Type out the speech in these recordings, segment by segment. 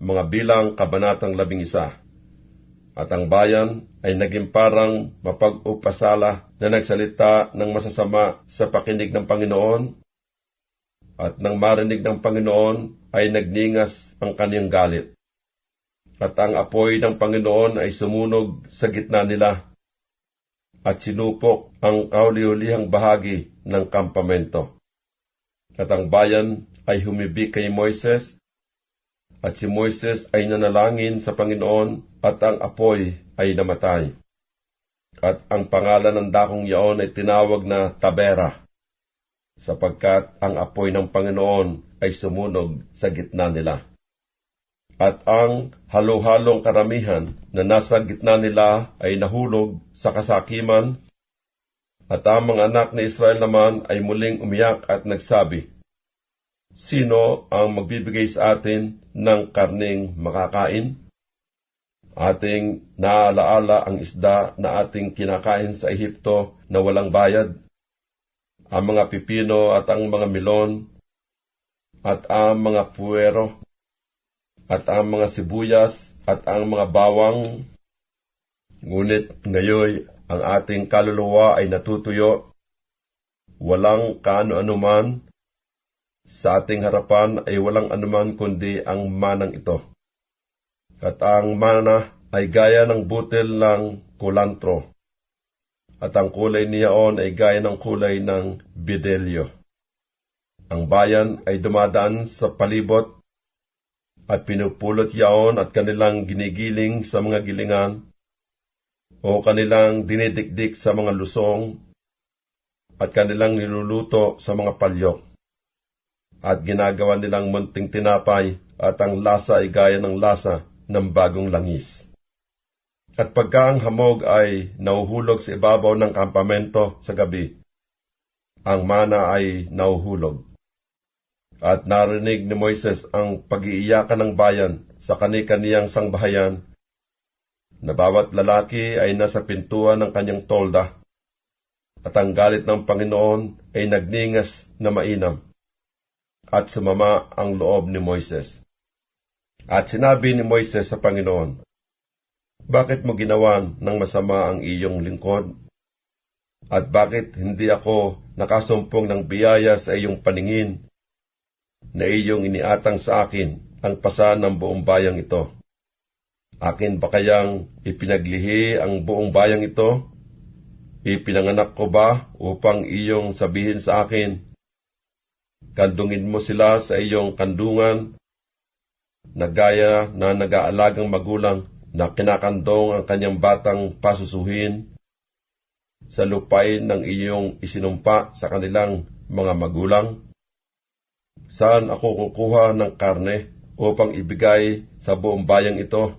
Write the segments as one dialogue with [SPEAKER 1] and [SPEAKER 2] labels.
[SPEAKER 1] mga bilang kabanatang labing isa. At ang bayan ay naging parang mapag-upasala na nagsalita ng masasama sa pakinig ng Panginoon at nang marinig ng Panginoon ay nagningas ang kaniyang galit. At ang apoy ng Panginoon ay sumunog sa gitna nila at sinupok ang kauli-ulihang bahagi ng kampamento. At ang bayan ay humibik kay Moises at si Moises ay nanalangin sa Panginoon at ang apoy ay namatay. At ang pangalan ng dakong yaon ay tinawag na Tabera, sapagkat ang apoy ng Panginoon ay sumunog sa gitna nila. At ang halo-halong karamihan na nasa gitna nila ay nahulog sa kasakiman, at ang mga anak ni Israel naman ay muling umiyak at nagsabi, Sino ang magbibigay sa atin ng karning makakain? Ating naalaala ang isda na ating kinakain sa Ehipto na walang bayad, ang mga pipino at ang mga milon, at ang mga puwero, at ang mga sibuyas, at ang mga bawang. Ngunit ngayon ang ating kaluluwa ay natutuyo, walang kaano-anuman, sa ating harapan ay walang anuman kundi ang manang ito. At ang mana ay gaya ng butil ng kulantro, at ang kulay niyaon ay gaya ng kulay ng bidelyo. Ang bayan ay dumadaan sa palibot at pinupulot yaon at kanilang ginigiling sa mga gilingan o kanilang dinidikdik sa mga lusong at kanilang niluluto sa mga palyok at ginagawa nilang munting tinapay at ang lasa ay gaya ng lasa ng bagong langis. At pagka ang hamog ay nauhulog sa ibabaw ng kampamento sa gabi, ang mana ay nauhulog. At narinig ni Moises ang pag-iiyakan ng bayan sa kani-kaniyang sangbahayan, na bawat lalaki ay nasa pintuan ng kanyang tolda, at ang galit ng Panginoon ay nagningas na mainam at sumama ang loob ni Moises. At sinabi ni Moises sa Panginoon, Bakit mo ginawan ng masama ang iyong lingkod? At bakit hindi ako nakasumpong ng biyaya sa iyong paningin na iyong iniatang sa akin ang pasan ng buong bayang ito? Akin ba kayang ipinaglihi ang buong bayang ito? Ipinanganak ko ba upang iyong sabihin sa akin, Kandungin mo sila sa iyong kandungan, na gaya na nag-aalagang magulang na kinakandong ang kanyang batang pasusuhin sa lupain ng iyong isinumpa sa kanilang mga magulang? Saan ako kukuha ng karne upang ibigay sa buong bayang ito?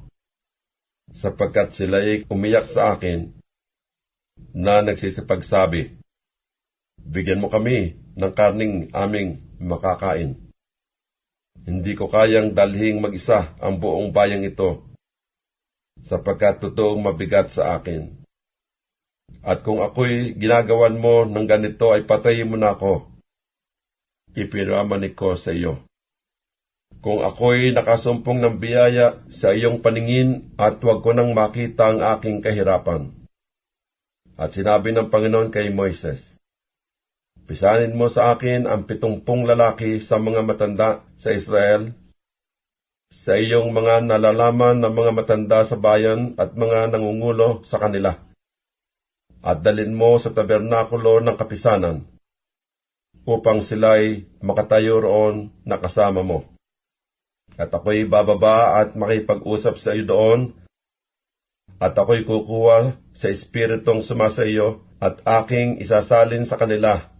[SPEAKER 1] Sapagkat sila'y umiyak sa akin na nagsisipagsabi, Bigyan mo kami ng karning aming makakain. Hindi ko kayang dalhing mag-isa ang buong bayang ito, sapagkat totoong mabigat sa akin. At kung ako'y ginagawan mo ng ganito ay patayin mo na ako. Ipinamanik ko sa iyo. Kung ako'y nakasumpong ng biyaya sa iyong paningin at huwag ko nang makita ang aking kahirapan. At sinabi ng Panginoon kay Moises, Pisanin mo sa akin ang pitungpong lalaki sa mga matanda sa Israel, sa iyong mga nalalaman ng mga matanda sa bayan at mga nangungulo sa kanila. At dalin mo sa tabernakulo ng kapisanan, upang sila'y makatayo roon na kasama mo. At ako'y bababa at makipag-usap sa iyo doon, at ako'y kukuha sa espiritong sumasa iyo at aking isasalin sa kanila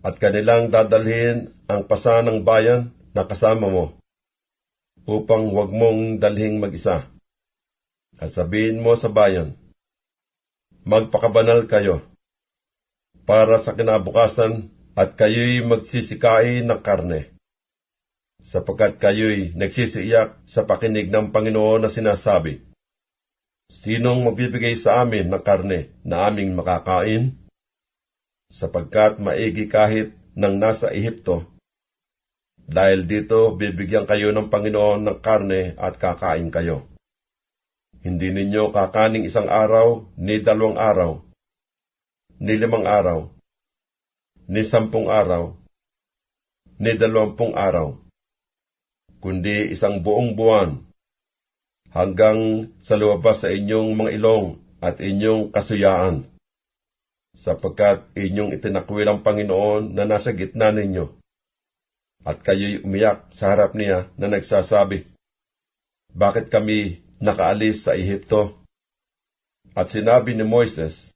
[SPEAKER 1] at kanilang dadalhin ang pasa ng bayan na kasama mo, upang huwag mong dalhing mag-isa. At sabihin mo sa bayan, magpakabanal kayo, para sa kinabukasan at kayo'y magsisikain ng karne, sapagkat kayo'y nagsisiiyak sa pakinig ng Panginoon na sinasabi, Sinong magbibigay sa amin ng karne na aming makakain? Sapagkat maigi kahit nang nasa Ehipto, Dahil dito, bibigyan kayo ng Panginoon ng karne at kakain kayo. Hindi ninyo kakaning isang araw, ni dalawang araw, ni limang araw, ni sampung araw, ni dalawampung araw, kundi isang buong buwan, hanggang sa luwabas sa inyong mga ilong at inyong kasuyaan, sapagkat inyong itinakwil ang Panginoon na nasa gitna ninyo at kayo'y umiyak sa harap niya na nagsasabi, Bakit kami nakaalis sa Ehipto? At sinabi ni Moises,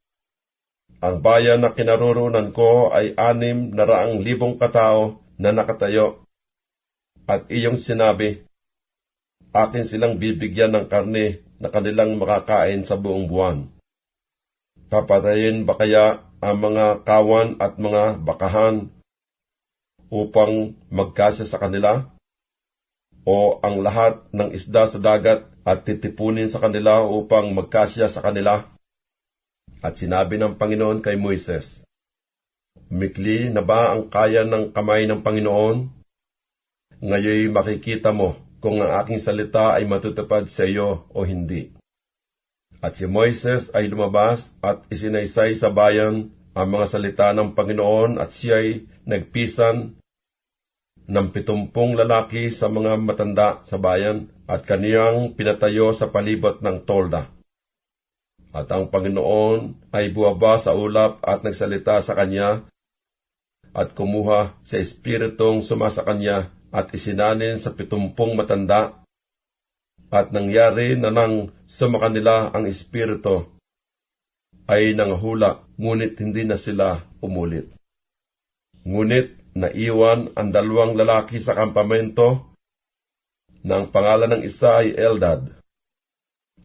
[SPEAKER 1] Ang bayan na kinarurunan ko ay anim na raang libong katao na nakatayo. At iyong sinabi, Akin silang bibigyan ng karne na kanilang makakain sa buong buwan. Papatayin ba kaya ang mga kawan at mga bakahan upang magkasya sa kanila? O ang lahat ng isda sa dagat at titipunin sa kanila upang magkasya sa kanila? At sinabi ng Panginoon kay Moises, Mikli na ba ang kaya ng kamay ng Panginoon? Ngayon makikita mo kung ang aking salita ay matutupad sa iyo o hindi. At si Moises ay lumabas at isinaysay sa bayan ang mga salita ng Panginoon at siya'y nagpisan ng pitumpong lalaki sa mga matanda sa bayan at kaniyang pinatayo sa palibot ng tolda. At ang Panginoon ay buwaba sa ulap at nagsalita sa kanya at kumuha sa espiritong sumasa kanya at isinanin sa pitumpong matanda at nangyari na nang sumakanila ang espiritu ay nanghula, ngunit hindi na sila umulit. Ngunit naiwan ang dalawang lalaki sa kampamento na ang pangalan ng isa ay Eldad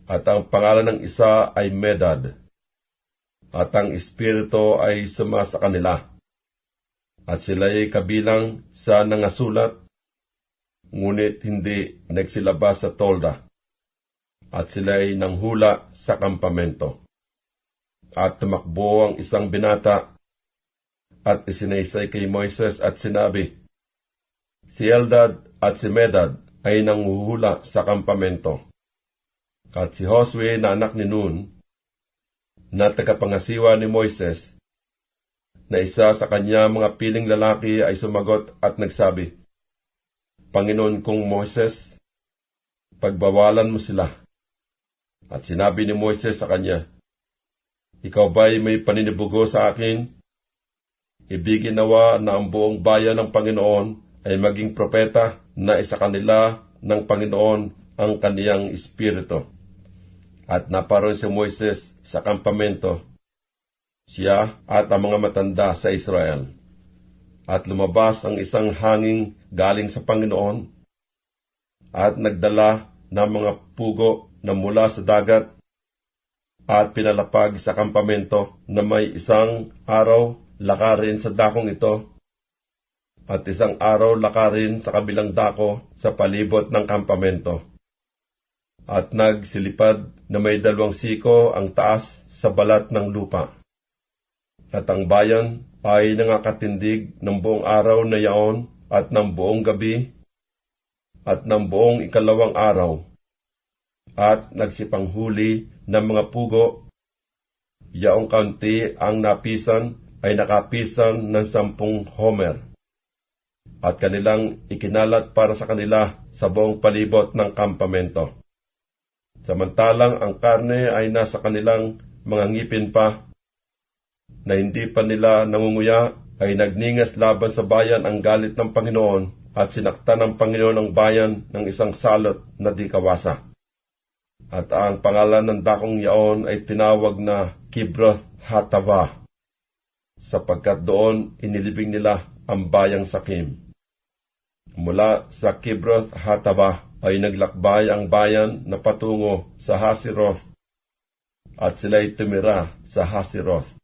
[SPEAKER 1] at ang pangalan ng isa ay Medad at ang espiritu ay suma sa kanila at sila ay kabilang sa nangasulat ngunit hindi nagsilabas sa tolda at sila ay nanghula sa kampamento at tumakbo ang isang binata at isinaysay kay Moises at sinabi, Si Eldad at si Medad ay nanguhula sa kampamento. At si Josue na anak ni Nun, na tagapangasiwa ni Moises, na isa sa kanya mga piling lalaki ay sumagot at nagsabi, Panginoon kong Moises, pagbawalan mo sila. At sinabi ni Moises sa kanya, Ikaw ba'y may paninibugo sa akin Ibigin nawa na ang buong bayan ng Panginoon ay maging propeta na isa kanila ng Panginoon ang kaniyang espiritu. At naparoon si Moises sa kampamento, siya at ang mga matanda sa Israel. At lumabas ang isang hanging galing sa Panginoon at nagdala ng mga pugo na mula sa dagat at pinalapag sa kampamento na may isang araw lakarin sa dakong ito, at isang araw lakarin sa kabilang dako sa palibot ng kampamento. At nagsilipad na may dalawang siko ang taas sa balat ng lupa. At ang bayan ay nangakatindig ng buong araw na yaon at ng buong gabi at ng buong ikalawang araw at nagsipanghuli ng mga pugo. Yaong kaunti ang napisan ay nakapisan ng sampung homer at kanilang ikinalat para sa kanila sa buong palibot ng kampamento. Samantalang ang karne ay nasa kanilang mga ngipin pa, na hindi pa nila nangunguya, ay nagningas laban sa bayan ang galit ng Panginoon at sinaktan ng Panginoon ang bayan ng isang salot na di kawasa. At ang pangalan ng dakong yaon ay tinawag na Kibroth Hatava sapagkat doon inilibing nila ang bayang Sakim. Mula sa Kibroth Hataba ay naglakbay ang bayan na patungo sa Hasiroth at sila'y tumira sa Hasiroth.